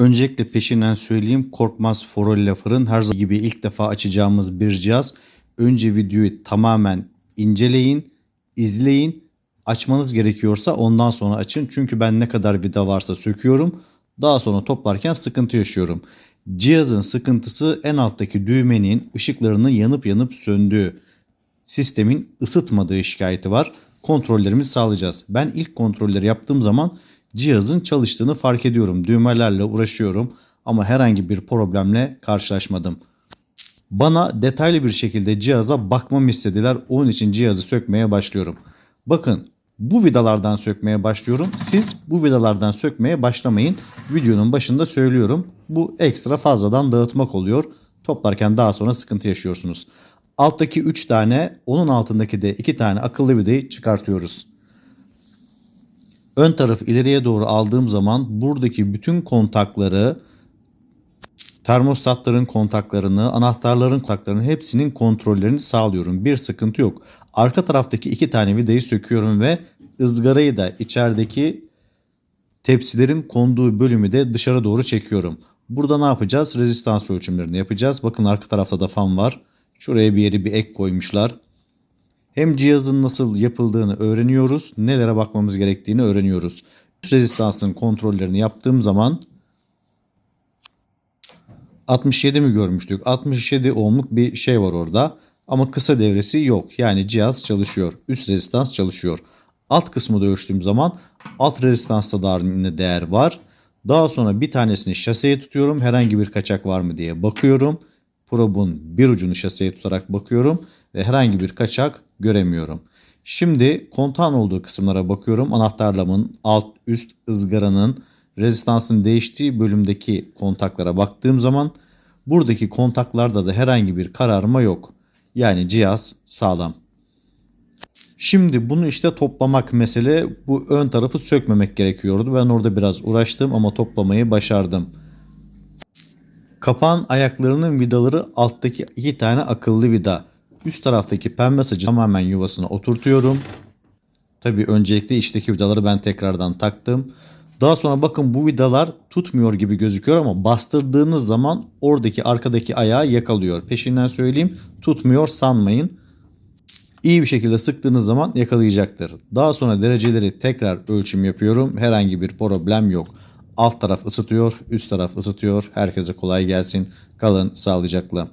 Öncelikle peşinden söyleyeyim Korkmaz Forolla Fırın her zaman gibi ilk defa açacağımız bir cihaz. Önce videoyu tamamen inceleyin, izleyin. Açmanız gerekiyorsa ondan sonra açın. Çünkü ben ne kadar vida varsa söküyorum. Daha sonra toplarken sıkıntı yaşıyorum. Cihazın sıkıntısı en alttaki düğmenin ışıklarının yanıp yanıp söndüğü sistemin ısıtmadığı şikayeti var. Kontrollerimizi sağlayacağız. Ben ilk kontrolleri yaptığım zaman cihazın çalıştığını fark ediyorum. Düğmelerle uğraşıyorum ama herhangi bir problemle karşılaşmadım. Bana detaylı bir şekilde cihaza bakmamı istediler. Onun için cihazı sökmeye başlıyorum. Bakın bu vidalardan sökmeye başlıyorum. Siz bu vidalardan sökmeye başlamayın. Videonun başında söylüyorum. Bu ekstra fazladan dağıtmak oluyor. Toplarken daha sonra sıkıntı yaşıyorsunuz. Alttaki 3 tane, onun altındaki de 2 tane akıllı vidayı çıkartıyoruz. Ön taraf ileriye doğru aldığım zaman buradaki bütün kontakları termostatların kontaklarını, anahtarların kontaklarını hepsinin kontrollerini sağlıyorum. Bir sıkıntı yok. Arka taraftaki iki tane vidayı söküyorum ve ızgarayı da içerideki tepsilerin konduğu bölümü de dışarı doğru çekiyorum. Burada ne yapacağız? Rezistans ölçümlerini yapacağız. Bakın arka tarafta da fan var. Şuraya bir yeri bir ek koymuşlar. Hem cihazın nasıl yapıldığını öğreniyoruz, nelere bakmamız gerektiğini öğreniyoruz. Rezistansın kontrollerini yaptığım zaman 67 mi görmüştük? 67 ohmluk bir şey var orada. Ama kısa devresi yok. Yani cihaz çalışıyor. Üst rezistans çalışıyor. Alt kısmı da ölçtüğüm zaman alt rezistansta da aynı değer var. Daha sonra bir tanesini şaseye tutuyorum. Herhangi bir kaçak var mı diye bakıyorum. Probun bir ucunu şaseye tutarak bakıyorum ve herhangi bir kaçak göremiyorum. Şimdi kontağın olduğu kısımlara bakıyorum. Anahtarlamın alt üst ızgaranın rezistansın değiştiği bölümdeki kontaklara baktığım zaman buradaki kontaklarda da herhangi bir kararma yok. Yani cihaz sağlam. Şimdi bunu işte toplamak mesele. Bu ön tarafı sökmemek gerekiyordu. Ben orada biraz uğraştım ama toplamayı başardım. Kapağın ayaklarının vidaları alttaki iki tane akıllı vida. Üst taraftaki pembe sacı tamamen yuvasına oturtuyorum. Tabii öncelikle içteki vidaları ben tekrardan taktım. Daha sonra bakın bu vidalar tutmuyor gibi gözüküyor ama bastırdığınız zaman oradaki arkadaki ayağı yakalıyor. Peşinden söyleyeyim tutmuyor sanmayın. İyi bir şekilde sıktığınız zaman yakalayacaktır. Daha sonra dereceleri tekrar ölçüm yapıyorum. Herhangi bir problem yok. Alt taraf ısıtıyor, üst taraf ısıtıyor. Herkese kolay gelsin. Kalın sağlıcakla.